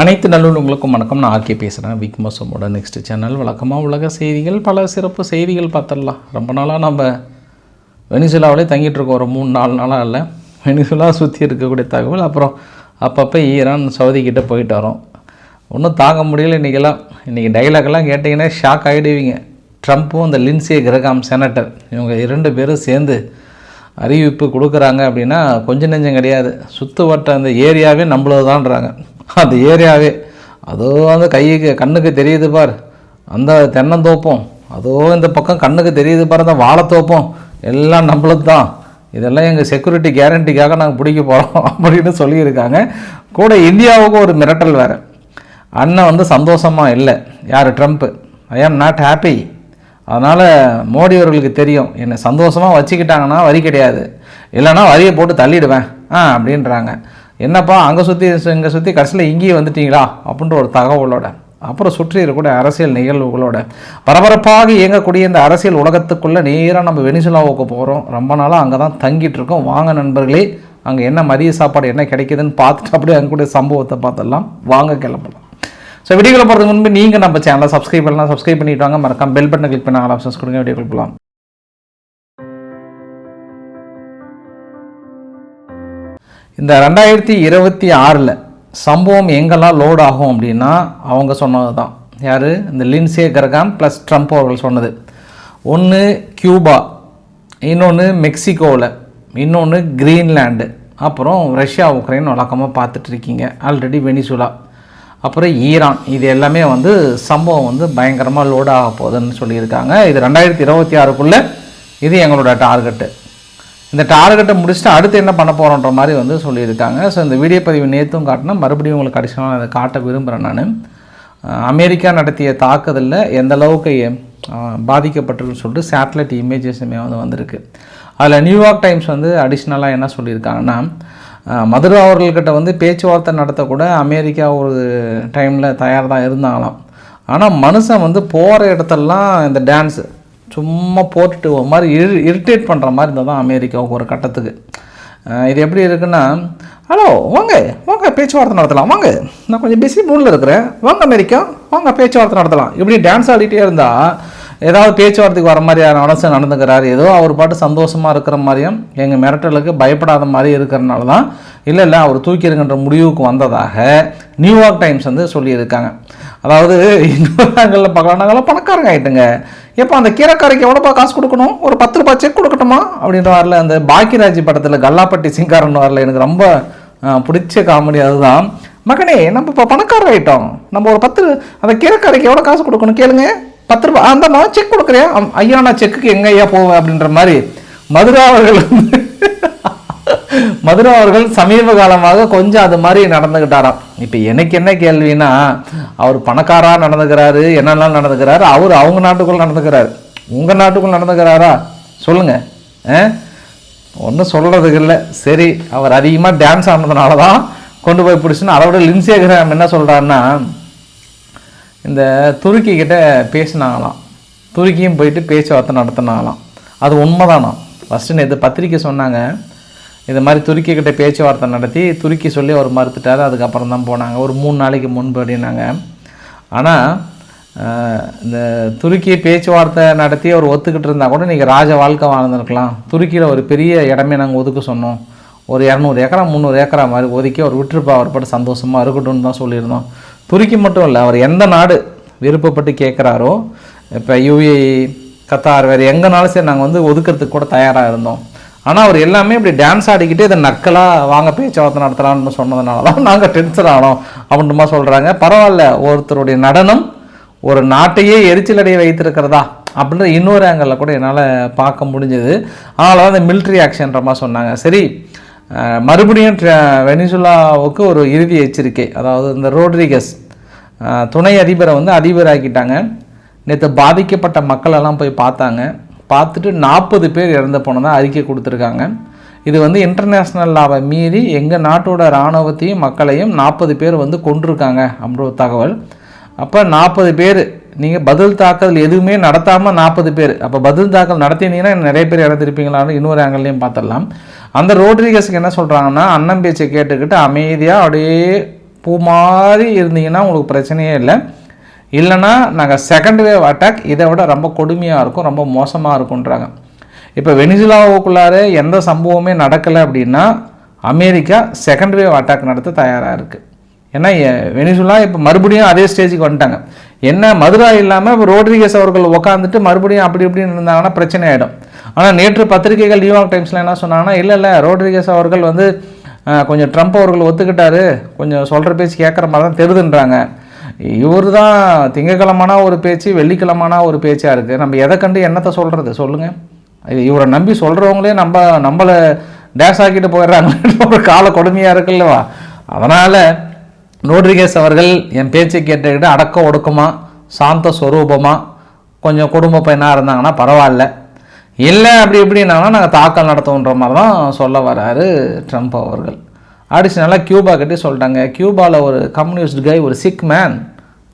அனைத்து நல்லுள்ளவங்களுக்கும் வணக்கம். நான் ஆர்கே பேசுகிறேன் விக் மோசமோட நெக்ஸ்ட் சேனல் வழக்கமாக உலக செய்திகள் பல சிறப்பு செய்திகள் பார்த்துடலாம். ரொம்ப நாளாக நம்ம வெனிசுலாவிலே தங்கிட்டுருக்கோம் ஒரு மூணு நாலு நாளாக இல்லை. வெனிசுலா சுற்றி இருக்கக்கூடிய தகவல். அப்புறம் அப்பப்போ ஈரான் சவுதிக்கிட்ட போயிட்டு வரோம். ஒன்றும் தாங்க முடியல இன்றைக்கெல்லாம் இன்றைக்கி டைலாக்லாம் கேட்டிங்கன்னா ஷாக் ஆகிடுவீங்க ட்ரம்ப்பும் அந்த லின்சே கிரகாம் செனட்டர் இவங்க இரண்டு பேரும் சேர்ந்து அறிவிப்பு கொடுக்குறாங்க அப்படின்னா கொஞ்சம் நெஞ்சம் கிடையாது. சுற்று வட்ட அந்த ஏரியாவே நம்மளது தான்றாங்க அந்த ஏரியாவே. அதோ அந்த கைக்கு கண்ணுக்கு தெரியுது பார். அந்த தென்னந்தோப்பம். அதோ இந்த பக்கம் கண்ணுக்கு தெரியுது பார் அந்த வாழைத்தோப்பம். எல்லாம் நம்மளுக்கு தான். இதெல்லாம் எங்கள் செக்யூரிட்டி கேரண்டிக்காக நாங்கள் பிடிக்க போகிறோம் அப்படின்னு சொல்லியிருக்காங்க. கூட இந்தியாவுக்கு ஒரு மிரட்டல் வேறு. அண்ணன் வந்து சந்தோஷமாக இல்லை. யார்? Trump I am not happy அதனால் மோடி அவர்களுக்கு தெரியும். என்னை சந்தோஷமாக வச்சுக்கிட்டாங்கன்னா வரி கிடையாது. இல்லைன்னா வரியை போட்டு தள்ளிடுவேன். ஆ அப்படின்றாங்க. என்னப்பா அங்கே சுற்றி இங்கே சுற்றி கடைசியில் இங்கேயே வந்துட்டீங்களா? அப்படின்ற ஒரு தகவலோட. அப்புறம் சுற்றி இருக்கக்கூடிய அரசியல் நிகழ்வுகளோட. பரபரப்பாக இயங்கக்கூடிய இந்த அரசியல் உலகத்துக்குள்ளே நேராக நம்ம வெனிசுலாவுக்கு போகிறோம் ரொம்ப நாளாக அங்கே தான் தங்கிட்டு இருக்கோம். வாங்க நண்பர்களே அங்கே என்ன மதிய சாப்பாடு என்ன கிடைக்குதுன்னு பார்த்துட்டு அப்படியே அங்கே கூட சம்பவத்தை பார்த்துடலாம். வாங்க கிளம்பலாம். ஸோ வீடியோவில் போகிறதுக்கு முன்பு நீங்கள் நம்ம சேனலை சப்ஸ்கிரைப் பண்ணலாம். சப்ஸ்கிரைப் பண்ணிட்டு வாங்க. மறக்காம பெல் பட்டனை கிளிக் பண்ண ஆல் ஆப்ஷன்ஸ் கொடுங்க. வீடியோ போகலாம். இந்த ரெண்டாயிரத்தி இருபத்தி ஆறில் சம்பவம் எங்கெல்லாம் லோட் ஆகும் அப்படின்னா அவங்க சொன்னது தான் யார்? இந்த லின்சே கர்காம் ப்ளஸ் ட்ரம்ப் அவர்கள் சொன்னது. ஒன்று கியூபா இன்னொன்று மெக்சிகோவில் இன்னொன்று கிரீன்லேண்டு அப்புறம் ரஷ்யா உக்ரைன் வழக்கமாக பார்த்துட்டு இருக்கீங்க. ஆல்ரெடி வெனிசுலா அப்புறம் ஈரான் இது எல்லாமே வந்து சம்பவம் வந்து பயங்கரமாக லோட் ஆக போகுதுன்னு சொல்லியிருக்காங்க. இது ரெண்டாயிரத்தி இருபத்தி ஆறுக்குள்ளே இது எங்களோட டார்கெட்டு இந்த டார்கெட்டை முடிச்சுட்டு அடுத்து என்ன பண்ண போகிறோன்ற மாதிரி வந்து சொல்லியிருக்காங்க. ஸோ இந்த வீடியோ பதிவு நேற்றும் காட்டினா மறுபடியும் உங்களுக்கு கடைசியாக அதை காட்ட விரும்புகிறேன் நான். அமெரிக்கா நடத்திய தாக்குதலில் எந்த அளவுக்கு பாதிக்கப்பட்டிருக்குன்னு சொல்லிட்டு சேட்டலைட் இமேஜஸுமே வந்து வந்திருக்கு. அதில் நியூயார்க் டைம்ஸ் வந்து அடிஷ்னலாக என்ன சொல்லியிருக்காங்கன்னா மதுரா அவர்கள்கிட்ட வந்து பேச்சுவார்த்தை நடத்தக்கூட அமெரிக்கா ஒரு டைமில் தயார் தான் இருந்தாங்களாம். ஆனால் மனுஷன் வந்து போகிற இடத்தெல்லாம் இந்த டான்ஸு சும்மா போட்டுட்டு ஒரு மாதிரி இரு இரிட்டேட் பண்ணுற மாதிரி இருந்தால் தான் அமெரிக்காவுக்கு ஒரு கட்டத்துக்கு. இது எப்படி இருக்குன்னா ஹலோ வாங்க வாங்க பேச்சுவார்த்தை நடத்தலாம் வாங்க. நான் கொஞ்சம் பிஸி மூடில் இருக்கிறேன். வாங்க அமெரிக்கா வாங்க பேச்சுவார்த்தை நடத்தலாம். இப்படி டான்ஸ் ஆடிட்டே இருந்தால் ஏதாவது பேச்சுவார்த்தைக்கு வர மாதிரி மனசு நடந்துக்கிறாரு? ஏதோ அவர் பாட்டு சந்தோஷமாக இருக்கிற மாதிரியும் எங்கள் மிரட்டலுக்கு பயப்படாத மாதிரி இருக்கிறனால தான் இல்லை இல்லை அவர் தூக்கிடுங்கன்ற முடிவுக்கு வந்ததாக நியூயார்க் டைம்ஸ் வந்து சொல்லியிருக்காங்க. அதாவது இன்னொரு ஆங்கிளில் பார்க்கலாம். நாங்களாம் பணக்காரங்க ஆகிட்டுங்க எப்போ அந்த கீரைக்காரைக்கு எவ்வளோப்பா காசு கொடுக்கணும்? ஒரு பத்து ரூபாய் செக் கொடுக்கட்டுமா? அப்படின்ற வரல அந்த பாக்கியராஜ் படத்தில் கல்லாப்பட்டி சிங்காரன் வரல எனக்கு ரொம்ப பிடிச்ச காமெடி அதுதான். மகனே நம்ம இப்போ பணக்காரர் ஆகிட்டோம் நம்ம ஒரு பத்து அந்த கீரைக்காரைக்கு எவ்வளோ காசு கொடுக்கணும்? கேளுங்க. பத்து ரூபாய் அந்த நான் செக் கொடுக்குறேன். ஐயா நான் செக்குக்கு எங்க ஐயா போவேன் அப்படின்ற மாதிரி மதுரா அவர்கள் வந்து மதுரா அவர்கள் சமீப காலமாக கொஞ்சம் அது மாதிரி நடந்துக்கிட்டாராம் இப்போ எனக்கு என்ன கேள்வினா அவர் பணக்காரா நடந்துக்கிறாரு என்னெல்லாம் நடந்துக்கிறாரு அவர் அவங்க நாட்டுக்குள்ள நடந்துக்கிறாரு. உங்கள் நாட்டுக்குள் நடந்துக்கிறாரா? சொல்லுங்க. ஒன்றும் சொல்கிறதுக்கு இல்லை. சரி அவர் அதிகமாக டான்ஸ் ஆனதுனால தான் கொண்டு போய் பிடிச்சுன்னு அதோட லின்சேகிராம் என்ன சொல்கிறாருன்னா இந்த துருக்கி கிட்ட பேசினாங்களாம். துருக்கியும் போயிட்டு பேச்சுவார்த்தை நடத்தினாங்களாம். அது உண்மைதானா? ஃபஸ்ட்டு நேற்று பத்திரிக்கை சொன்னாங்க. இது மாதிரி துருக்கி கிட்ட பேச்சுவார்த்தை நடத்தி துருக்கி சொல்லி அவர் மறுத்துட்டார். அதுக்கப்புறம் தான் போனாங்க. ஒரு மூணு நாளைக்கு முன்பு அப்படின்னாங்க. ஆனால் இந்த துருக்கி பேச்சுவார்த்தை நடத்தி அவர் ஒத்துக்கிட்டு இருந்தால் கூட நீங்கள் ராஜ வாழ்க்கை வாழ்ந்துருக்கலாம். துருக்கியில் ஒரு பெரிய இடமே நாங்கள் ஒதுக்க சொன்னோம். ஒரு இரநூறு ஏக்கரா முந்நூறு ஏக்கரா மாதிரி ஒதுக்கி அவர் விட்டுருப்பா. அவர் பாட்டு சந்தோஷமாக இருக்கட்டும்னு தான் சொல்லியிருந்தோம். துருக்கி மட்டும் இல்லை அவர் எந்த நாடு விருப்பப்பட்டு கேட்குறாரோ இப்போ யூஏ கத்தார் வேறு எங்கேனாலும் சரி நாங்கள் வந்து ஒதுக்கிறதுக்கு கூட தயாராக இருந்தோம். ஆனால் அவர் எல்லாமே இப்படி டான்ஸ் ஆடிக்கிட்டு இதை நக்கலாக வாங்க பேச்சுவார்த்தை நடத்தலாம்னு சொன்னதுனால தான் நாங்கள் டென்ஷன் ஆனோம் அப்படின்ட்டுமா சொல்கிறாங்க பரவாயில்ல ஒருத்தருடைய நடனம் ஒரு நாட்டையே எரிச்சலடைய வைத்திருக்கிறதா அப்படின்ற இன்னொரு ஆங்கிளில் கூட என்னால் பார்க்க முடிஞ்சது. அதனால தான் இந்த மிலிட்ரி ஆக்ஷன்ற மாதிரி சொன்னாங்க. சரி மறுபடியும் வெனிசுலாவுக்கு ஒரு இறுதி எச்சரிக்கை. அதாவது இந்த ரோட்ரிகஸ் துணை அதிபரை வந்து அதிபராக்கிட்டாங்க. நேற்று பாதிக்கப்பட்ட மக்களெல்லாம் போய் பார்த்தாங்க. பார்த்துட்டு நாற்பது பேர் இறந்து போனதாக அறிக்கை கொடுத்துருக்காங்க. இது வந்து இன்டர்நேஷ்னல் லாவை மீறி எங்கள் நாட்டோட இராணுவத்தையும் மக்களையும் நாற்பது பேர் வந்து கொண்டிருக்காங்க அப்படின்ற தகவல். அப்போ நாற்பது பேர் நீங்கள் பதில் தாக்குதல் எதுவுமே நடத்தாமல் நாற்பது பேர். அப்போ பதில் தாக்கல் நடத்தினீங்கன்னா நிறைய பேர் இறந்துருப்பீங்களான்னு இன்னொரு ஆங்கிள்லையும் பார்த்துடலாம் அந்த ரோட்ரிகஸுக்கு என்ன சொல்கிறாங்கன்னா அண்ணன் பேச்சை கேட்டுக்கிட்டு அமைதியாக அப்படியே பூ மாதிரி இருந்தீங்கன்னா உங்களுக்கு பிரச்சனையே இல்லை. இல்லைன்னா நாங்கள் செகண்ட் வேவ் அட்டாக் இதை விட ரொம்ப கொடுமையாக இருக்கும் ரொம்ப மோசமாக இருக்குன்றாங்க இப்போ வெனிசுலாவுக்குள்ளாரே எந்த சம்பவமே நடக்கலை அப்படின்னா அமெரிக்கா செகண்ட் வேவ் அட்டாக் நடத்த தயாராக இருக்குது ஏன்னா வெனிசுலா இப்போ மறுபடியும் அதே ஸ்டேஜுக்கு வந்துட்டாங்க. என்ன மதுரா இல்லாமல் இப்போ ரோட்ரிகஸ் அவர்கள் உட்காந்துட்டு மறுபடியும் அப்படி இப்படின்னு இருந்தாங்கன்னா பிரச்சனை ஆகிடும் ஆனால் நேற்று பத்திரிகைகள் நியூயார்க் டைம்ஸில் என்ன சொன்னாங்கன்னா இல்லை இல்லை ரோட்ரிகஸ் அவர்கள் வந்து கொஞ்சம் ட்ரம்ப் அவர்கள் ஒத்துக்கிட்டாரு. கொஞ்சம் சொல்கிற பேச்சு கேட்குற மாதிரி தான் தெரிதுன்றாங்க. இவர் தான் திங்கக்கிழமான ஒரு பேச்சு வெள்ளிக்கிழமான ஒரு பேச்சாக இருக்குது நம்ம எதை கண்டு என்னத்தை சொல்கிறது சொல்லுங்கள் இவரை நம்பி சொல்கிறவங்களே நம்ம நம்மளை டேஷ் ஆக்கிட்டு போயிடுறாங்கன்ற ஒரு கால கொடுமையாக இருக்குல்லவா? அதனால் நோட்ரிகேஸ் அவர்கள் என் பேச்சை கேட்டுக்கிட்டு அடக்க ஒடுக்கமா சாந்த ஸ்வரூபமாக கொஞ்சம் குடும்ப பையனாக இருந்தாங்கன்னா பரவாயில்ல. இல்லை அப்படி இப்படின்னா நாங்கள் தாக்கல் நடத்துவோன்ற மாதிரி தான் சொல்ல வராரு ட்ரம்ப் அவர்கள். அடிஷ்னலாக கியூபா கட்டி சொல்லிட்டாங்க. கியூபாவில் ஒரு கம்யூனிஸ்ட் கை ஒரு சிக் மேன்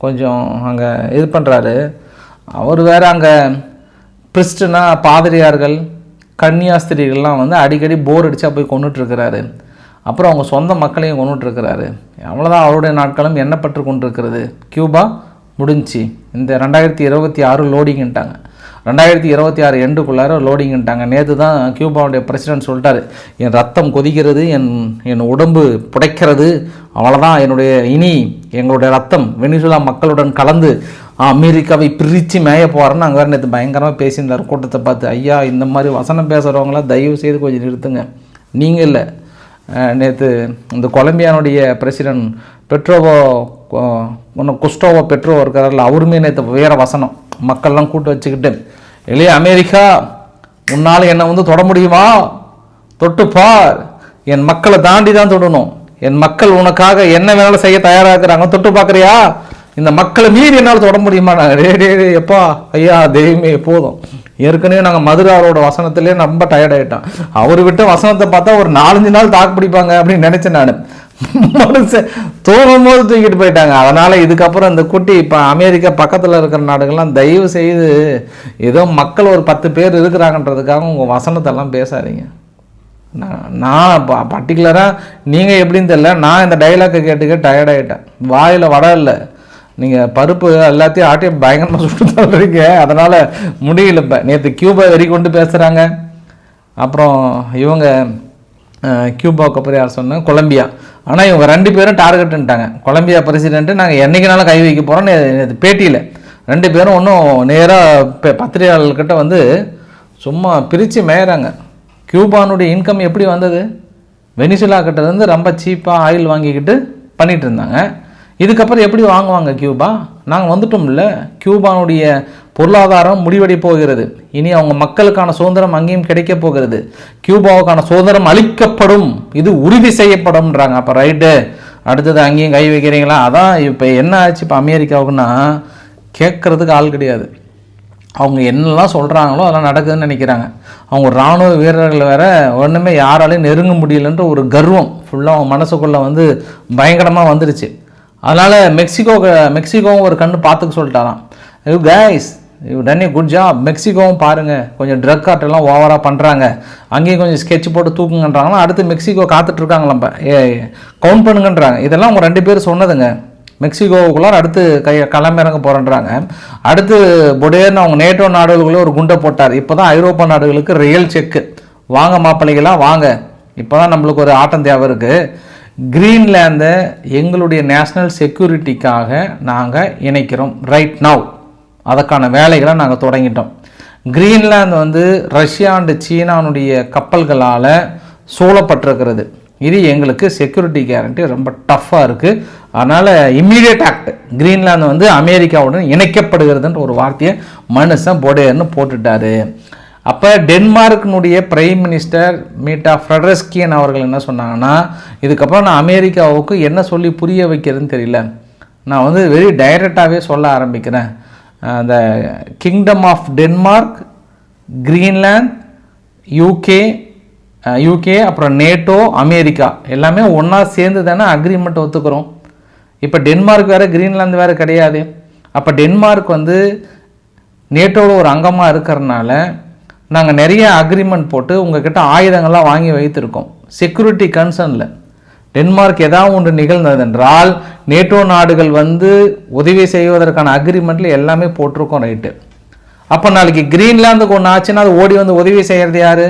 கொஞ்சம் அங்கே இது பண்ணுறாரு அவர் வேறு அங்கே பிரிஸ்டுனா பாதிரியார்கள் கன்னியாஸ்திரிகள்லாம் வந்து அடிக்கடி போர் அடித்தா போய் கொண்டுட்டுருக்கிறாரு அப்புறம் அவங்க சொந்த மக்களையும் கொண்டுட்டுருக்கிறாரு அவ்வளோதான் அவருடைய நாட்களும் எண்ணப்பட்டு கொண்டிருக்கிறது. கியூபா முடிஞ்சுச்சு இந்த ரெண்டாயிரத்தி இருபத்தி ஆறு லோடிங்ன்ட்டாங்க ரெண்டாயிரத்தி இருபத்தி ஆறு எண்டுக்குள்ளார லோடிங்ன்ட்டாங்க நேற்று தான் கியூபாவுடைய பிரசிடென்ட் சொல்லிட்டாரு என் ரத்தம் கொதிக்கிறது என் என் உடம்பு புடைக்கிறது. அவ்வளோதான் என்னுடைய இனி எங்களுடைய ரத்தம் வெனிசுலா மக்களுடன் கலந்து அமெரிக்காவை பிரித்து மேய போகிறேன்னு அங்கே வேறு நேற்று பயங்கரமாக பேசியிருந்தார். கூட்டத்தை பார்த்து ஐயா இந்த மாதிரி வசனம் பேசுகிறவங்களாம் தயவு செய்து கொஞ்சம் நிறுத்துங்க. நீங்கள் இல்லை. நேற்று இந்த கொலம்பியானுடைய பிரசிடென்ட் பெட்ரோவோ ஒன்று குஸ்டோவோ பெட்ரோவோ இருக்கிறாரில்ல அவருமே நேற்று வேற வசனம். மக்கள்லாம் கூட்டு வச்சுக்கிட்டு இல்லையா அமெரிக்கா உன்னால் என்னை வந்து தொட முடியுமா? தொட்டுப்பார் என் மக்களை தாண்டி தான் தொடணும். என் மக்கள் உனக்காக என்ன வேணாலும் செய்ய தயாராக இருக்கிறாங்க. தொட்டு பார்க்குறியா இந்த மக்களை மீறி என்னால் தொட முடியுமா? நான் ரே எப்பா? ஐயா தெய்வமே போதும். ஏற்கனவே நாங்கள் மதுராவோட வசனத்திலே ரொம்ப டயர்ட் ஆகிட்டோம் அவர் விட்ட வசனத்தை பார்த்தா ஒரு நாலஞ்சு நாள் தாக்கு பிடிப்பாங்க அப்படின்னு நினச்சேன் நான். மனுஷன் தூங்கும் போது தூக்கிட்டு போயிட்டாங்க. அதனால் இதுக்கப்புறம் இந்த குட்டி இப்போ அமெரிக்கா பக்கத்தில் இருக்கிற நாடுகள்லாம் தயவு செய்து ஏதோ மக்கள் ஒரு பத்து பேர் இருக்கிறாங்கன்றதுக்காக உங்கள் வசனத்தெல்லாம் பேசாதீங்க. நான் நான் பர்டிகுலராக நீங்கள் எப்படின்னு தெரியல. நான் இந்த டைலாக்கை கேட்டுக்க டயர்ட் ஆகிட்டேன் வாயில் வடை இல்லை. நீங்கள் பருப்பு எல்லாத்தையும் ஆட்டி பயங்கரமாக சுட்டு தள்ளுறீங்க அதனால் முடியல இப்போ. நேற்று கியூபா வெறி கொண்டு பேசுகிறாங்க அப்புறம் இவங்க கியூபாவுக்கு அப்புறம் யார் சொன்னேன் கொலம்பியா. ஆனால் இவங்க ரெண்டு பேரும் டார்கெட்டுன்ட்டாங்க கொலம்பியா பிரசிடென்ட்டு நாங்கள் என்றைக்குனாலும் கை வைக்க போகிறோம் நேற்று பேட்டியில். ரெண்டு பேரும் ஒன்றும் நேராக பத்திரிகையாளர்கிட்ட வந்து சும்மா பிரித்து மேயறாங்க. கியூபானுடைய இன்கம் எப்படி வந்தது? வெனிசுலா கிட்டேருந்து ரொம்ப சீப்பாக ஆயில் வாங்கிக்கிட்டு பண்ணிகிட்டு இருந்தாங்க. இதுக்கப்புறம் எப்படி வாங்குவாங்க கியூபா? நாங்கள் வந்துட்டோம்ல கியூபானுடைய பொருளாதாரம் முடிவடைய போகிறது. இனி அவங்க மக்களுக்கான சுதந்திரம் அங்கேயும் கிடைக்க போகிறது. கியூபாவுக்கான சுதந்திரம் அளிக்கப்படும். இது உறுதி செய்யப்படும்ன்றாங்க. அப்போ ரைட்டு அடுத்தது அங்கேயும் கை வைக்கிறீங்களா? அதான் இப்போ என்ன ஆச்சு? இப்போ அமெரிக்காவுக்குன்னா கேட்குறதுக்கு ஆள் கிடையாது. அவங்க என்னெல்லாம் சொல்கிறாங்களோ அதெல்லாம் நடக்குதுன்னு நினைக்கிறாங்க. அவங்க இராணுவ வீரர்கள் வேற ஒன்றுமே யாராலையும் நெருங்க முடியலன்ற ஒரு கர்வம் ஃபுல்லாக அவங்க மனசுக்குள்ளே வந்து பயங்கரமாக வந்துருச்சு. அதனால் மெக்சிகோ மெக்சிகோவும் ஒரு கண்ணு பார்த்துக்க சொல்லிட்டாராம். You guys you done a good job மெக்சிகோவும் பாருங்கள் கொஞ்சம் ட்ரக் கார்ட்டெல்லாம் ஓவராக பண்ணுறாங்க அங்கேயும் கொஞ்சம் ஸ்கெட்ச் போட்டு தூக்குங்கன்றாங்கன்னா அடுத்து மெக்சிகோ காத்துட்ருக்காங்களாம் ஏ கவுண்ட் பண்ணுங்கன்றாங்க. இதெல்லாம் அவங்க ரெண்டு பேரும் சொன்னதுங்க. மெக்சிகோவுக்குள்ளார அடுத்து கை களமிறங்க போகிறேன்றாங்க அடுத்து புடேர்னு அவங்க நேட்டோ நாடுகளுக்குள்ளே ஒரு குண்டை போட்டார். இப்போ தான் ஐரோப்பா நாடுகளுக்கு ரியல் செக்கு வாங்க மாப்பிள்ளைகளாக வாங்க. இப்போ தான் நம்மளுக்கு ஒரு ஆட்டம் தேவை இருக்குது கிரீன்லேண்டை எங்களுடைய நேஷ்னல் செக்யூரிட்டிக்காக நாங்கள் இணைக்கிறோம் ரைட் நவ் அதற்கான வேலைகளை நாங்கள் தொடங்கிட்டோம். கிரீன்லாந்து வந்து ரஷ்யா அண்டு சீனானுடைய கப்பல்களால் சூழப்பட்டிருக்கிறது. இது எங்களுக்கு செக்யூரிட்டி கேரண்டி ரொம்ப டஃப்பாக இருக்குது அதனால் இம்மீடியட் ஆக்ட் கிரீன்லாந்து வந்து அமெரிக்காவுடன் இணைக்கப்படுகிறதுன்ற ஒரு வார்த்தையை மனுஷன் பொடேர்னு போட்டுட்டாரு. அப்போ டென்மார்க்கினுடைய பிரைம் மினிஸ்டர் மீட்டா ஃப்ரெடரஸ்கியன் அவர்கள் என்ன சொன்னாங்கன்னா இதுக்கப்புறம் நான் அமெரிக்காவுக்கு என்ன சொல்லி புரிய வைக்கிறதுன்னு தெரியல. நான் வந்து வெரி டைரக்டாகவே சொல்ல ஆரம்பிக்கிறேன். அந்த kingdom of Denmark Greenland UK UK அப்புறம் நேட்டோ அமெரிக்கா எல்லாமே ஒன்றா சேர்ந்து தானே அக்ரிமெண்ட் ஒத்துக்கிறோம். இப்போ டென்மார்க் வேறு கிரீன்லாந்து வேறு கிடையாது. அப்போ டென்மார்க் வந்து நேட்டோவில் ஒரு அங்கமாக இருக்கிறனால நாங்கள் நிறைய அக்ரிமெண்ட் போட்டு உங்ககிட்ட ஆயுதங்கள்லாம் வாங்கி வைத்திருக்கோம். செக்யூரிட்டி கன்சர்னில் டென்மார்க் ஏதாவது ஒன்று நிகழ்ந்தது என்றால் நேட்டோ நாடுகள் வந்து உதவி செய்வதற்கான அக்ரிமெண்ட்ல எல்லாமே போட்டிருக்கோம் ரைட்டு அப்போ நாளைக்கு கிரீன்லாந்துக்கு ஒன்று ஆச்சுன்னா அது ஓடி வந்து உதவி செய்கிறது யார்?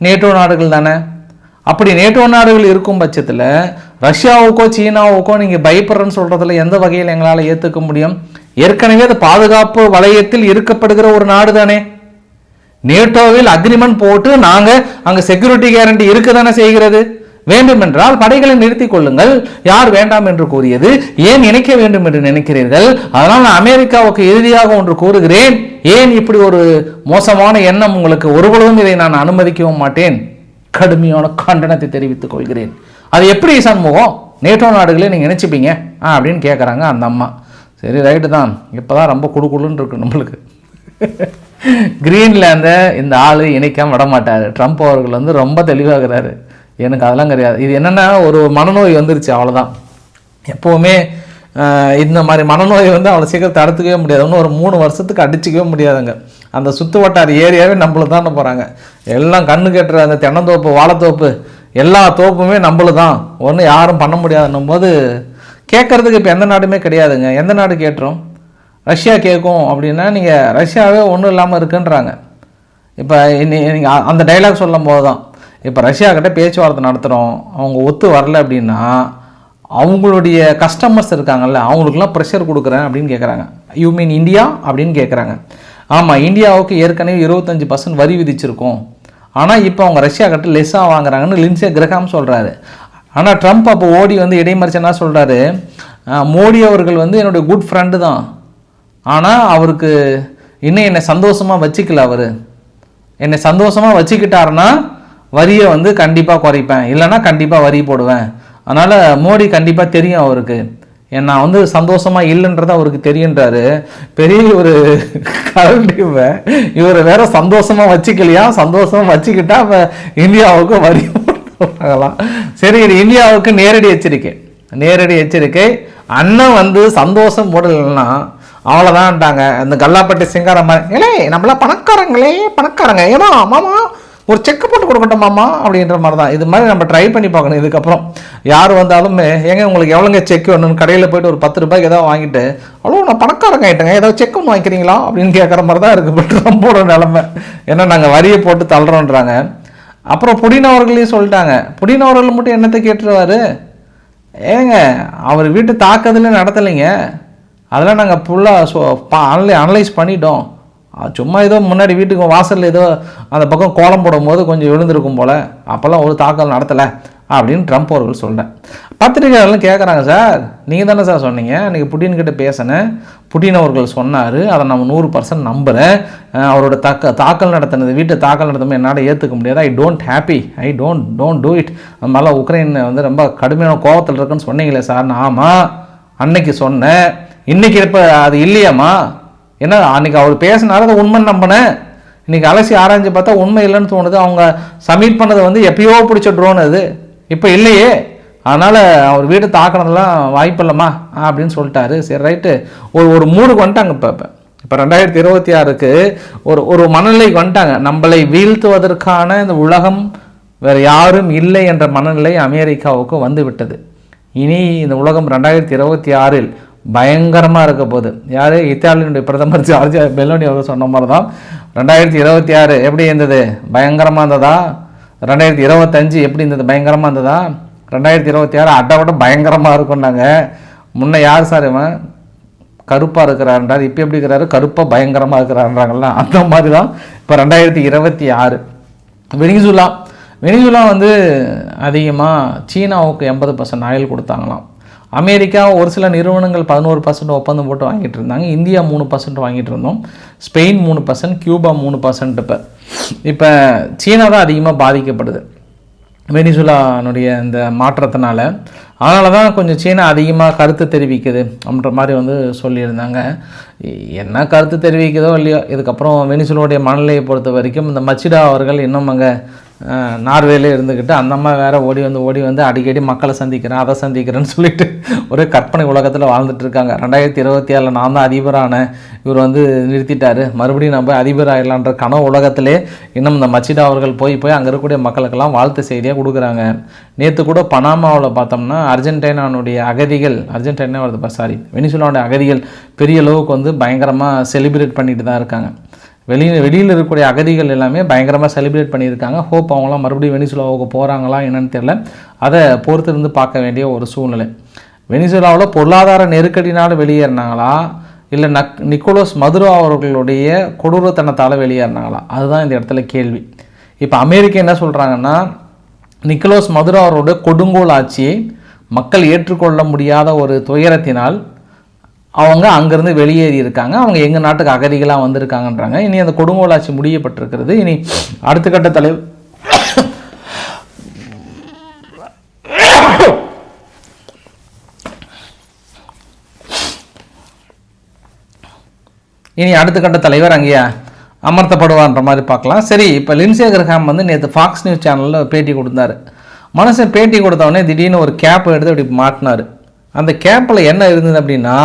நேட்டோ நாடுகள் தானே. அப்படி நேட்டோ நாடுகள் இருக்கும் பட்சத்தில் ரஷ்யாவுக்கோ சீனாவுக்கோ நீங்கள் பயப்படுறேன்னு சொல்கிறதுல எந்த வகையில் எங்களால் ஏற்றுக்க முடியும்? ஏற்கனவே அது பாதுகாப்பு வளையத்தில் இருக்கப்படுகிற ஒரு நாடு தானே நேட்டோவில் அக்ரிமெண்ட் போட்டு நாங்கள் அங்கே செக்யூரிட்டி கேரண்டி இருக்க தானே செய்கிறது? வேண்டுமென்றால் படைகளை நிறுத்திக் கொள்ளுங்கள். யார் வேண்டாம் என்று கூறியது ஏன் இணைக்க வேண்டும் என்று நினைக்கிறீர்கள்? அதனால் நான் அமெரிக்காவுக்கு இறுதியாக ஒன்று கூறுகிறேன். ஏன் இப்படி ஒரு மோசமான எண்ணம் உங்களுக்கு? ஒருபொழுதும் இதை நான் அனுமதிக்கவும் மாட்டேன். கடுமையான கண்டனத்தை தெரிவித்துக் கொள்கிறேன். அது எப்படி சண்முகம் நேட்டோ நாடுகளே நீங்கள் நினச்சிப்பீங்க ஆ அப்படின்னு கேட்குறாங்க அந்த அம்மா. சரி ரைட்டு தான். இப்போ தான் ரொம்ப குடு இருக்கு நம்மளுக்கு. கிரீன்லேந்து இந்த ஆள் இணைக்காம விட மாட்டார். ட்ரம்ப் அவர்கள் வந்து ரொம்ப தெளிவாகிறாரு. எனக்கு அதெல்லாம் கிடையாது. இது என்னென்னா ஒரு மனநோய் வந்துருச்சு அவ்வளோதான் எப்போவுமே இந்த மாதிரி மனநோய் வந்து அவ்வளோ சீக்கிரம் தடுத்துக்கவே முடியாது. இன்னும் ஒரு மூணு வருஷத்துக்கு அடிச்சுக்கவே முடியாதுங்க. அந்த சுற்று வட்டார ஏரியாவே நம்மள தான் போகிறாங்க எல்லாம் கண்ணு கட்டுற அந்த தென்னந்தோப்பு வாழைத்தோப்பு எல்லா தோப்புமே நம்மளு தான் ஒன்றும் யாரும் பண்ண முடியாதுன்னும் போது கேட்கறதுக்கு இப்போ எந்த நாடுமே கிடையாதுங்க. எந்த நாடு கேட்டுரும்? ரஷ்யா கேட்கும் அப்படின்னா நீங்கள் ரஷ்யாவே ஒன்றும் இல்லாமல் இருக்குன்றாங்க. இப்போ நீங்கள் அந்த டைலாக் சொல்லும் போது தான் இப்போ ரஷ்யாக்கிட்ட பேச்சுவார்த்தை நடத்துகிறோம் அவங்க ஒத்து வரல அப்படின்னா அவங்களுடைய கஸ்டமர்ஸ் இருக்காங்கல்ல அவங்களுக்குலாம் ப்ரெஷர் கொடுக்குறேன் அப்படின்னு கேட்குறாங்க யூ மீன் இந்தியா அப்படின்னு கேட்குறாங்க ஆமாம் இந்தியாவுக்கு ஏற்கனவே இருபத்தஞ்சி பர்சன்ட் வரி விதிச்சிருக்கோம். ஆனால் இப்போ அவங்க ரஷ்யா கிட்ட லெஸ்ஸாக வாங்குறாங்கன்னு லின்சே கிரகாம் சொல்கிறாரு ஆனால் ட்ரம்ப் அப்போ ஓடி வந்து இடைமறிச்சு என்ன சொல்கிறாரு மோடி அவர்கள் வந்து என்னுடைய குட் ஃப்ரெண்டு தான். ஆனால் அவருக்கு இன்னும் என்னை சந்தோஷமாக வச்சுக்கல அவர். என்னை சந்தோஷமாக வச்சுக்கிட்டாருன்னா வரியை வந்து கண்டிப்பாக குறைப்பேன். இல்லைன்னா கண்டிப்பாக வரி போடுவேன். அதனால் மோடி கண்டிப்பாக தெரியும் அவருக்கு. நான் வந்து சந்தோஷமாக இல்லைன்றது அவருக்கு தெரியுன்றாரு. பெரிய ஒரு கரண்ட் இவரை வேற சந்தோஷமாக வச்சுக்கலையா? சந்தோஷமாக வச்சுக்கிட்டா இப்போ இந்தியாவுக்கு வரி போடலாம். சரி இது இந்தியாவுக்கு நேரடி எச்சரிக்கை. நேரடி எச்சரிக்கை. அண்ணன் வந்து சந்தோஷம் போடலைன்னா அவ்வளோதான்ட்டாங்க அந்த கல்லாப்பட்டி சிங்காரம் மாதிரி. ஏலே நம்மளாம் பணக்காரங்களே பணக்காரங்க. ஏன்னா மாமா ஒரு செக் போட்டு கொடுக்கட்டும் மாமா அப்படின்ற மாதிரி தான் இது மாதிரி நம்ம ட்ரை பண்ணி பார்க்கணும். இதுக்கப்புறம் யார் வந்தாலுமே ஏங்க உங்களுக்கு எவ்வளோங்க செக் வேணும்னு கடையில் போயிட்டு ஒரு பத்து ரூபாய்க்கு ஏதாவது வாங்கிட்டு அவ்வளோ நான் பணக்காரங்க ஆகிட்டேங்க ஏதாவது செக் ஒன்று வாங்கிக்கிறீங்களா? அப்படின்னு கேட்குற மாதிரி தான் இருக்குது பட் ரொம்போட நிலமை. ஏன்னா நாங்கள் வரியை போட்டு தள்ளுறோன்றாங்க. அப்புறம் புடினவர்களையும் சொல்லிட்டாங்க. புடினவர்கள் மட்டும் என்னத்தை கேட்டுருவாரு? ஏங்க அவர் வீட்டு தாக்குதலே நடத்தலைங்க. அதெல்லாம் நாங்கள் ஃபுல்லாக அனலை அனலைஸ் பண்ணிட்டோம். சும்மா ஏதோ முன்னாடி வீட்டுக்கு வாசலில் ஏதோ அந்த பக்கம் கோலம் போடும்போது கொஞ்சம் விழுந்திருக்கும் போல். அப்போல்லாம் ஒரு தாக்கல் நடத்தலை அப்படின்னு ட்ரம்ப் அவர்கள் சொல்கிறேன் பத்திரிகையாளர்கள் கேட்குறாங்க சார். நீங்கள் தானே சார் சொன்னீங்க. அன்றைக்கி புட்டின்கிட்ட பேசினேன். புட்டின் அவர்கள் சொன்னார். அதை நம்ம நூறு பர்சன்ட் நம்புகிறேன் அவரோட தாக்க தாக்கல் நடத்தினது வீட்டை தாக்கல் நடத்தும் என்னால் ஏற்றுக்க முடியாது. I don't happy I don't don't do it அதனால உக்ரைன் வந்து ரொம்ப கடுமையான கோவத்தில் இருக்குன்னு சொன்னீங்களே சார். ஆமாம் அன்னைக்கு சொன்னேன். இன்னைக்கு இப்போ அது இல்லையாம்மா? ஏன்னா அன்னைக்கு அவர் பேசினால அதை உண்மை நம்பினேன் இன்னைக்கு அலசி ஆராய்ஞ்சு பார்த்தா உண்மை இல்லைன்னு தோணுது. அவங்க சப்மிட் பண்ணது வந்து எப்பயோ பிடிச்ச ட்ரோன் அது. இப்போ இல்லையே. அதனால் அவர் வீடு தாக்கினதெல்லாம் வாய்ப்பு இல்லைம்மா அப்படின்னு சொல்லிட்டாரு. சரி ரைட்டு ஒரு ஒரு மூடுக்கு வந்துட்டாங்க இப்போ இப்போ. இப்போ ரெண்டாயிரத்தி இருபத்தி ஆறுக்கு ஒரு ஒரு மனநிலைக்கு வந்துட்டாங்க. நம்மளை வீழ்த்துவதற்கான இந்த உலகம் வேறு யாரும் இல்லை என்ற மனநிலை அமெரிக்காவுக்கு வந்து விட்டது. இனி இந்த உலகம் ரெண்டாயிரத்தி இருபத்தி ஆறில் பயங்கரமாக இருக்க போகுது. யார்? இத்தாலியினுடைய பிரதமர் ஜார்ஜ் மெலோனி அவர் சொன்ன மாதிரி தான் ரெண்டாயிரத்தி இருபத்தி ஆறு எப்படி இருந்தது? பயங்கரமாக இருந்ததா? ரெண்டாயிரத்தி இருபத்தஞ்சு எப்படி இருந்தது? பயங்கரமாக இருந்ததா? ரெண்டாயிரத்தி இருபத்தி ஆறு அட்டை விட பயங்கரமாக இருக்கும்னாங்க முன்ன யார் சார் இவன்? கருப்பாக இருக்கிறான்றார் இப்போ எப்படி இருக்கிறாரு? கருப்பாக பயங்கரமாக இருக்கிறான்றாங்கல்ல அந்த மாதிரி தான் இப்போ ரெண்டாயிரத்தி இருபத்தி ஆறு. வெனிசுலா. வெனிசுலா வந்து அதிகமாக சீனாவுக்கு எண்பது பர்சன்ட் ஆயில் கொடுத்தாங்களாம். அமெரிக்கா ஒரு சில நிறுவனங்கள் பதினோரு பர்சன்ட் ஒப்பந்தம் போட்டு வாங்கிட்டு இருந்தாங்க இந்தியா மூணு பர்சன்ட் வாங்கிட்டு இருந்தோம் ஸ்பெயின் மூணு பர்சன்ட் கியூபா மூணு பர்சன்ட் இப்போ. இப்போ சீனா தான் அதிகமாக பாதிக்கப்படுது. வெனிசுலானுடைய இந்த மாற்றத்தினால. அதனால தான் கொஞ்சம் சீனா அதிகமாக கருத்து தெரிவிக்குது அப்படின்ற மாதிரி வந்து சொல்லியிருந்தாங்க. என்ன கருத்து தெரிவிக்குதோ இல்லையோ. இதுக்கப்புறம் வெனிசுலாவுடைய மனநிலையை பொறுத்த வரைக்கும் இந்த மச்சிடா அவர்கள் இன்னும் அங்கே நார்வேல இருந்துக்கிட்டு அந்த அம்மா வேறு ஓடி வந்து ஓடி வந்து அடிக்கடி மக்களை சந்திக்கிறேன் அதை சந்திக்கிறேன்னு சொல்லிட்டு ஒரு கற்பனை உலகத்தில் வாழ்ந்துட்டு இருக்காங்க. ரெண்டாயிரத்தி இருபத்தி ஏழில் நான் தான் அதிபரான இவர் வந்து நிறுத்திட்டாரு. மறுபடியும் நம்ம அதிபர் ஆயிடலான்ற கனவு உலகத்திலே இன்னும் இந்த மச்சிடா அவர்கள் போய் போய் அங்கே இருக்கக்கூடிய மக்களுக்கெல்லாம் வாழ்த்து செய்தியாக கொடுக்குறாங்க. நேற்று கூட பனாமாவில் பார்த்தோம்னா அர்ஜென்டினானுடைய அகதிகள் அர்ஜென்டினா வருது சாரி வெனிசுலாவுடைய அகதிகள் பெரிய அளவுக்கு வந்து பயங்கரமாக செலிப்ரேட் பண்ணிட்டு தான் இருக்காங்க. வெளியில் வெளியில் இருக்கக்கூடிய அகதிகள் எல்லாமே பயங்கரமாக செலிப்ரேட் பண்ணியிருக்காங்க. ஹோப் அவங்களாம் மறுபடியும் வெனிசுலாவுக்கு போகிறாங்களா என்னன்னு தெரில அதை பொறுத்திருந்து பார்க்க வேண்டிய ஒரு சூழ்நிலை. வெனிசுலாவில் பொருளாதார நெருக்கடினால் வெளியேறினாங்களா? இல்லை நக் நிக்கோலஸ் மதுரோ அவர்களுடைய கொடூரத்தனத்தால் வெளியேறினாங்களா? அதுதான் இந்த இடத்துல கேள்வி. இப்போ அமெரிக்கா என்ன சொல்கிறாங்கன்னா நிக்கோலஸ் மதுரோ அவருடைய கொடுங்கோல் ஆட்சியை மக்கள் ஏற்றுக்கொள்ள முடியாத ஒரு துயரத்தினால் அவங்க அங்கேருந்து வெளியேறி இருக்காங்க. அவங்க எங்கள் நாட்டுக்கு அகதிகளாக வந்திருக்காங்கன்றாங்க. இனி அந்த கொடுங்கோலாட்சி முடியப்பட்டிருக்கிறது. இனி அடுத்த கட்ட தலைவர் இனி அடுத்த கட்ட தலைவர் அங்கேயா அமர்த்தப்படுவான்ற மாதிரி பார்க்கலாம். சரி இப்போ லின்சே கிரஹாம் வந்து நேற்று ஃபாக்ஸ் நியூஸ் சேனலில் பேட்டி கொடுத்தாரு. மனுஷன் பேட்டி கொடுத்தவொடனே திடீர்னு ஒரு கேப் எடுத்து அப்படி மாட்டினார். அந்த கேப்பில் என்ன இருந்தது அப்படின்னா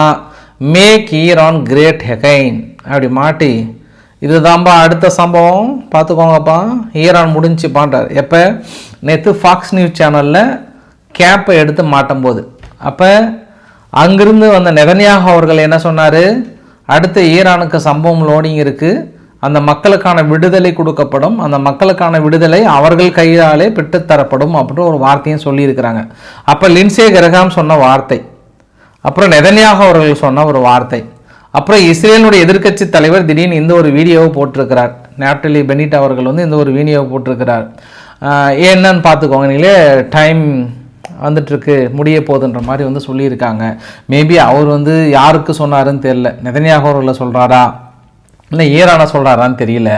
மேக் ஈரான் கிரேட் ஹெகைன் அப்படி மாட்டி இதுதான்பா அடுத்த சம்பவம். பார்த்துக்கோங்கப்பா. ஈரான் முடிஞ்சுப்பான்றார் எப்போ? நேற்று ஃபாக்ஸ் நியூஸ் சேனலில் கேப்பை எடுத்து மாட்டும் போது அப்போ அங்கிருந்து வந்த நெதன்யாக அவர்கள் என்ன சொன்னார்? அடுத்த ஈரானுக்கு சம்பவம் லோடிங் இருக்குது அந்த மக்களுக்கான விடுதலை கொடுக்கப்படும். அந்த மக்களுக்கான விடுதலை அவர்கள் கையாலே பெற்றுத்தரப்படும் அப்படின்னு ஒரு வார்த்தையும் சொல்லியிருக்கிறாங்க. அப்போ லின்சே கிரகாம் சொன்ன வார்த்தை. அப்புறம் நெதன்யாக அவர்கள் சொன்ன ஒரு வார்த்தை. அப்புறம் இஸ்ரேலுடைய எதிர்க்கட்சி தலைவர் திடீர்னு இந்த ஒரு வீடியோவை போட்டிருக்கிறார். நேப்டலி பெனிட் அவர்கள் வந்து இந்த ஒரு வீடியோவை போட்டிருக்கிறார். என்னன்னு பார்த்துக்கோங்க நீங்களே டைம் வந்துட்டுருக்கு முடிய போகுதுன்ற மாதிரி வந்து சொல்லியிருக்காங்க. மேபி அவர் வந்து யாருக்கு சொன்னாருன்னு தெரில நெதன்யாக அவர்களை சொல்கிறாரா இல்லை ஈரானை சொல்கிறாரான்னு தெரியல.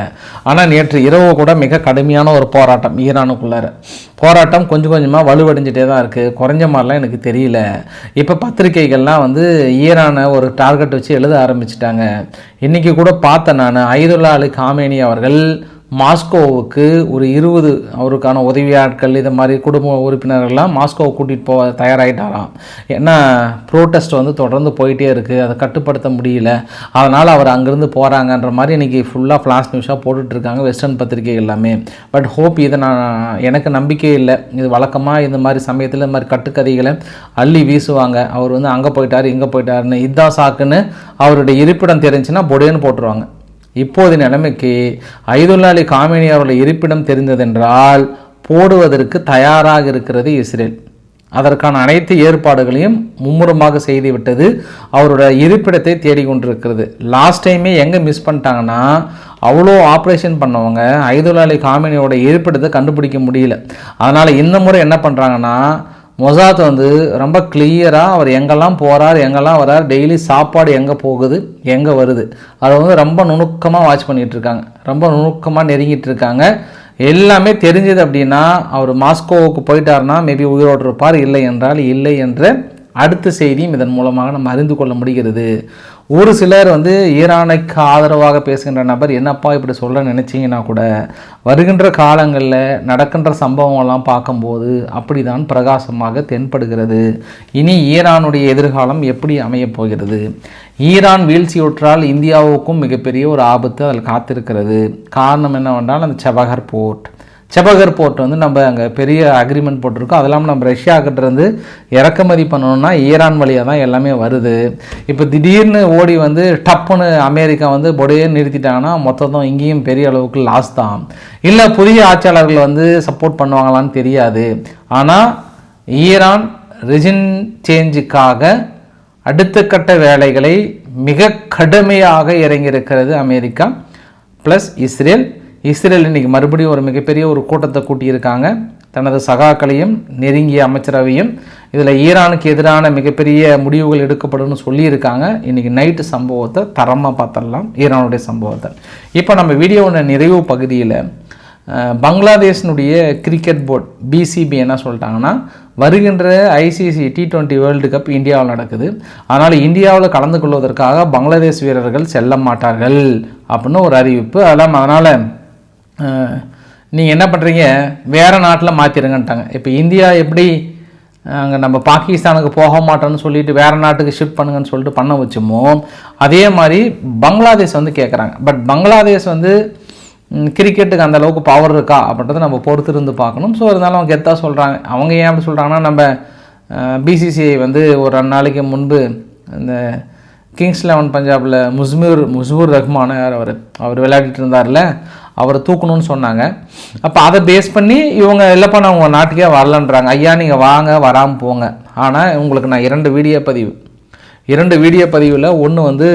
ஆனால் நேற்று இரவு கூட மிக கடுமையான ஒரு போராட்டம் ஈரானுக்குள்ளார. போராட்டம் கொஞ்சம் கொஞ்சமாக வலுவடைஞ்சிட்டே தான் இருக்குது குறைஞ்ச மாதிரிலாம் எனக்கு தெரியல. இப்போ பத்திரிகைகள்லாம் வந்து ஈரானை ஒரு டார்கெட் வச்சு எழுத ஆரம்பிச்சிட்டாங்க. இன்றைக்கி கூட பார்த்தேன் நான் ஐதுல்லா அலி காமேனி அவர்கள் மாஸ்கோவுக்கு ஒரு இருபது அவருக்கான உதவியாட்கள் இது மாதிரி குடும்ப உறுப்பினர்கள்லாம் மாஸ்கோவை கூட்டிகிட்டு போக தயாராகிட்டாராம் ஏன்னா ப்ரோட்டஸ்ட் வந்து தொடர்ந்து போயிட்டே இருக்குது அதை கட்டுப்படுத்த முடியல. அதனால் அவர் அங்கேருந்து போகிறாங்கன்ற மாதிரி இன்றைக்கி ஃபுல்லாக ஃப்ளாஷ் நியூஸாக போட்டுட்ருக்காங்க வெஸ்டர்ன் பத்திரிகை எல்லாமே. பட் ஹோப் இதை நான் எனக்கு நம்பிக்கை இல்லை. இது வழக்கமாக இந்த மாதிரி சமயத்தில் இந்த மாதிரி கட்டுக்கதைகளை அள்ளி வீசுவாங்க. அவர் வந்து அங்கே போயிட்டார் இங்கே போயிட்டாருன்னு இதான் சாக்குன்னு அவருடைய இருப்பிடம் தெரிஞ்சுன்னா பொடேன்னு போட்டுருவாங்க. இப்போது நிலைமைக்கு ஐதுல்லா அலி காமினி அவருடைய இருப்பிடம் தெரிந்ததென்றால் போடுவதற்கு தயாராக இருக்கிறது இஸ்ரேல். அதற்கான அனைத்து ஏற்பாடுகளையும் மும்முரமாக செய்துவிட்டது அவரோட இருப்பிடத்தை தேடிக்கொண்டிருக்கிறது. லாஸ்ட் டைமே எங்கே மிஸ் பண்ணிட்டாங்கன்னா அவ்வளோ ஆப்ரேஷன் பண்ணவங்க ஐதுல்லா அலி காமினியோட இருப்பிடத்தை கண்டுபிடிக்க முடியல. அதனால் இந்த முறை என்ன பண்ணுறாங்கன்னா மொசாத் வந்து ரொம்ப கிளியராக அவர் எங்கெல்லாம் போகிறார் எங்கெல்லாம் வரார் டெய்லி சாப்பாடு எங்கே போகுது எங்கே வருது அதை வந்து ரொம்ப நுணுக்கமாக வாட்ச் பண்ணிகிட்டு இருக்காங்க. ரொம்ப நுணுக்கமாக நெருங்கிட்டு இருக்காங்க. எல்லாமே தெரிஞ்சது அப்படின்னா அவர் மாஸ்கோவுக்கு போயிட்டார்னா மேபி உயிரோடு இருப்பார் இல்லை என்றால் இல்லை என்ற அடுத்த செய்தியும் இதன் மூலமாக நம்ம அறிந்து கொள்ள முடிகிறது. ஒரு சிலர் வந்து ஈரானுக்கு ஆதரவாக பேசுகின்ற நபர் என்னப்பா இப்படி சொல்ல நினச்சிங்கன்னா கூட வருகின்ற காலங்களில் நடக்கின்ற சம்பவங்கள்லாம் பார்க்கும்போது அப்படி தான் பிரகாசமாக தென்படுகிறது. இனி ஈரானுடைய எதிர்காலம் எப்படி அமையப் போகிறது? ஈரான் வீழ்ச்சியுற்றால் இந்தியாவுக்கும் மிகப்பெரிய ஒரு ஆபத்து அதில் காத்திருக்கிறது. காரணம் என்னவென்றால் அந்த செபகர் போர்ட். செபகர் போர்ட் வந்து நம்ம அங்கே பெரிய அக்ரிமெண்ட் போட்டிருக்கோம். அது இல்லாமல் நம்ம ரஷ்யாக்கிட்டேருந்து இறக்குமதி பண்ணணும்னா ஈரான் வழியாக தான் எல்லாமே வருது. இப்போ திடீர்னு ஓடி வந்து டப்புன்னு அமெரிக்கா வந்து பொடையே நிறுத்திட்டாங்கன்னா மொத்தம் இங்கேயும் பெரிய அளவுக்கு லாஸ் தான். இல்லை புதிய ஆட்சியாளர்கள் வந்து சப்போர்ட் பண்ணுவாங்களான்னு தெரியாது. ஆனால் ஈரான் ரிஜின் சேஞ்சுக்காக அடுத்த கட்ட வேலைகளை மிக கடுமையாக இறங்கியிருக்கிறது அமெரிக்கா ப்ளஸ் இஸ்ரேல் இஸ்ரேல் இன்னைக்கு மறுபடியும் ஒரு மிகப்பெரிய ஒரு கூட்டத்தை கூட்டியிருக்காங்க. தனது சகாக்களையும் நெருங்கிய அமைச்சரவையும் இதில் ஈரானுக்கு எதிரான மிகப்பெரிய முடிவுகள் எடுக்கப்படும்னு சொல்லியிருக்காங்க. இன்றைக்கி நைட்டு சம்பவத்தை தரமாக பார்த்துடலாம். ஈரானுடைய சம்பவத்தை. இப்போ நம்ம வீடியோவோட நிறைவு பகுதியில் பங்களாதேஷினுடைய கிரிக்கெட் போர்ட் பிசிபி என்ன சொல்லிட்டாங்கன்னா வருகின்ற ICC T twenty World Cup இந்தியாவில் நடக்குது. அதனால் இந்தியாவில் கலந்து கொள்வதற்காக பங்களாதேஷ் வீரர்கள் செல்ல மாட்டார்கள் அப்படின்னு ஒரு அறிவிப்பு. அதெல்லாம் அதனால் நீங்கள் என்ன பண்ணுறீங்க வேறு நாட்டில் மாற்றிடுங்கன்ட்டாங்க இப்போ இந்தியா எப்படி அங்கே நம்ம பாகிஸ்தானுக்கு போக மாட்டோம்னு சொல்லிட்டு வேறு நாட்டுக்கு ஷிஃப்ட் பண்ணுங்கன்னு சொல்லிட்டு பண்ண வச்சோமோ அதே மாதிரி பங்களாதேஷ் வந்து கேட்குறாங்க பட் பங்களாதேஷ் வந்து கிரிக்கெட்டுக்கு அந்த அளவுக்கு பவர் இருக்கா? அப்படின்றத நம்ம பொறுத்து இருந்து பார்க்கணும். ஸோ இருந்தாலும் அவங்க கெத்தாக சொல்கிறாங்க அவங்க ஏன் அப்படி சொல்கிறாங்கன்னா நம்ம பிசிசிஐ வந்து ஒரு ரெண்டு நாளைக்கு முன்பு இந்த கிங்ஸ் லெவன் பஞ்சாபில் முஸ்மீர் முஸ்மூர் ரஹ்மான் யார் அவர்? அவர் விளையாடிட்டு இருந்தார்ல அவரை தூக்கணும்னு சொன்னாங்க. அப்போ அதை பேஸ் பண்ணி இவங்க இல்லைப்பா நான் உங்கள் நாட்டுக்கே வரலன்றாங்க. ஐயா நீங்கள் வாங்க வராமல் போங்க. ஆனால் உங்களுக்கு நான் இரண்டு வீடியோ பதிவு. இரண்டு வீடியோ பதிவில் ஒன்று வந்து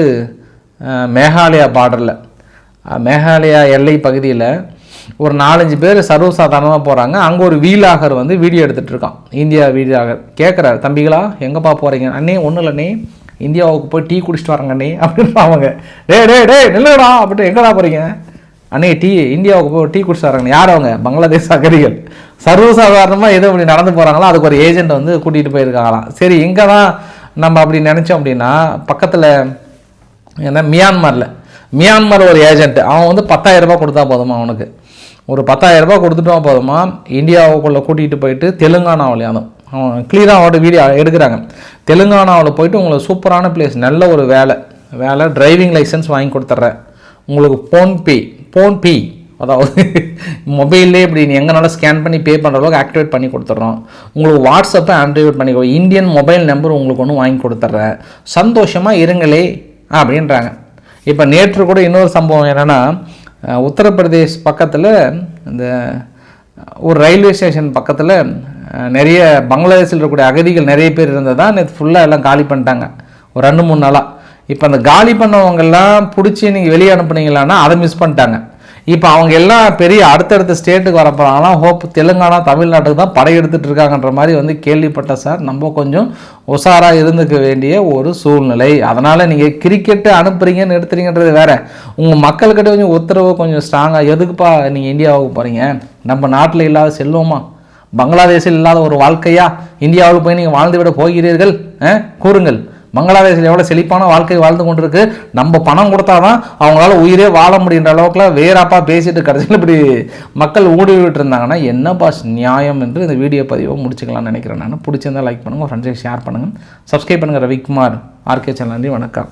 மேகாலயா பார்டரில் மேகாலயா எல்லை பகுதியில் ஒரு நாலஞ்சு பேர் சர்வசாதாரணமாக போகிறாங்க அங்கே ஒரு வீலாகர் வந்து வீடியோ எடுத்துகிட்டு இருக்கான். இந்தியா வீலாகர். கேட்குறாரு தம்பிகளா எங்கேப்பா போகிறீங்க அண்ணே ஒன்றும் இல்லைண்ணே இந்தியாவுக்கு போய் டீ குடிச்சிட்டு வரங்க அண்ணே. அப்படின்னு அவங்க டே டே டே நில்லுடா அப்படின்ட்டு எங்கடா போகிறீங்க அன்னைக்கு டீ இந்தியாவுக்கு போய் டீ குடிச்சிட்டு யார் அவங்க? பங்களாதேஷ் அகதிகள். சர்வசாதாரணமாக எது அப்படி நடந்து போகிறாங்களோ அதுக்கு ஒரு ஏஜென்ட் வந்து கூட்டிகிட்டு போயிருக்காங்களாம். சரி இங்கே தான் நம்ம அப்படி நினச்சோம் அப்படின்னா பக்கத்தில் என்ன மியான்மரில். மியான்மர் ஒரு ஏஜென்ட் அவன் வந்து பத்தாயிரரூபா கொடுத்தா போதுமா அவனுக்கு? ஒரு பத்தாயிரரூபா கொடுத்துட்டோம் போதுமா? இந்தியாவுக்குள்ளே கூட்டிகிட்டு போயிட்டு தெலுங்கானாவிலையும் அவன் கிளியராக அவட வீடியோ எடுக்கிறாங்க. தெலுங்கானாவில் போயிட்டு உங்களுக்கு சூப்பரான பிளேஸ் நல்ல ஒரு வேலை. வேலை டிரைவிங் லைசன்ஸ் வாங்கி கொடுத்துட்றேன். உங்களுக்கு ஃபோன்பே ஃபோன்பே அதாவது மொபைல்லே இப்படி நீ எங்கனாலும் ஸ்கேன் பண்ணி பே பண்ணுற அளவுக்கு ஆக்டிவேட் பண்ணி கொடுத்துட்றோம் உங்களுக்கு வாட்ஸ்அப்பை ஆக்டிவேட் பண்ணி கொடு இந்தியன் மொபைல் நம்பர் உங்களுக்கு ஒன்று வாங்கி கொடுத்துட்றேன் சந்தோஷமாக இருங்களே அப்படின்றாங்க. இப்போ நேற்று கூட இன்னொரு சம்பவம் என்னென்னா உத்தரப்பிரதேஷ் பக்கத்தில் இந்த ஒரு ரயில்வே ஸ்டேஷன் பக்கத்தில் நிறைய பங்களாதேஷில் இருக்கக்கூடிய அகதிகள் நிறைய பேர் இருந்ததா நேற்று ஃபுல்லாக எல்லாம் காலி பண்ணிட்டாங்க. ஒரு ரெண்டு மூணு நாளாக இப்போ அந்த காலி பண்ணவங்கெல்லாம் பிடிச்சி நீங்கள் வெளியே அனுப்புனீங்களான்னா அதை மிஸ் பண்ணிட்டாங்க. இப்போ அவங்க எல்லாம் பெரிய அடுத்தடுத்த ஸ்டேட்டுக்கு வர போகிறாங்கன்னா ஹோப் தெலுங்கானா தமிழ்நாட்டுக்கு தான் படையெடுத்துட்டு இருக்காங்கன்ற மாதிரி வந்து கேள்விப்பட்ட சார். நம்ம கொஞ்சம் உஷாராக இருந்துக்க வேண்டிய ஒரு சூழ்நிலை. அதனால் நீங்கள் கிரிக்கெட்டு அனுப்புறீங்கன்னு எடுத்துறீங்கன்றது வேறு. உங்கள் மக்கள்கிட்ட கொஞ்சம் உத்தரவு கொஞ்சம் ஸ்ட்ராங்காக எதுக்குப்பா நீங்கள் இந்தியாவுக்கு போகிறீங்க நம்ம நாட்டில் இல்லாத செல்வமா? பங்களாதேஷில் இல்லாத ஒரு வாழ்க்கையா? இந்தியாவுக்கு போய் நீங்கள் வாழ்ந்து விட போகிறீர்கள் ஆ? கூறுங்கள். பங்களாதேஷில் எவ்வளோ செழிப்பான வாழ்க்கை வாழ்ந்து கொண்டிருக்கு. நம்ம பணம் கொடுத்தா தான் அவங்களால உயிரே வாழ முடியுன்ற அளவுக்குலாம் வேறாப்பா பேசிட்டு கடைசியில் இப்படி மக்கள் ஊடி விட்டுருந்தாங்கன்னா என்னப்பா நியாயம் என்று இந்த வீடியோ பதிவை முடிச்சுக்கலாம்னு நினைக்கிறேன். நான் பிடிச்சிருந்தா லைக் பண்ணுங்கள் ஃப்ரெண்ட்ஸுக்கு ஷேர் பண்ணுங்கள் சப்ஸ்கிரைப் பண்ணுங்கள் ரவிக்குமார் ஆர்கே சேனல் நன்றி வணக்கம்.